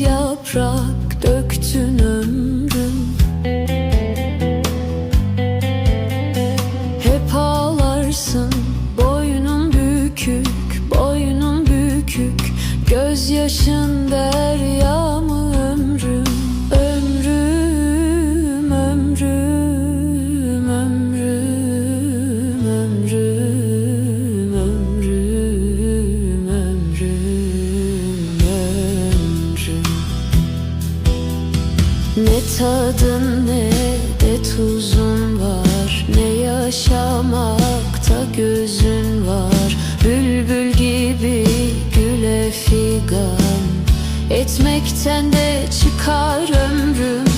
yaprak döktün ömrüm. Hep ağlarsın boynun bükük boynun bükük. Gözyaşın deryamı ne tadın ne de tuzun var. Ne yaşamakta gözün var. Bülbül gibi güle figan. Etmekten de çıkar ömrüm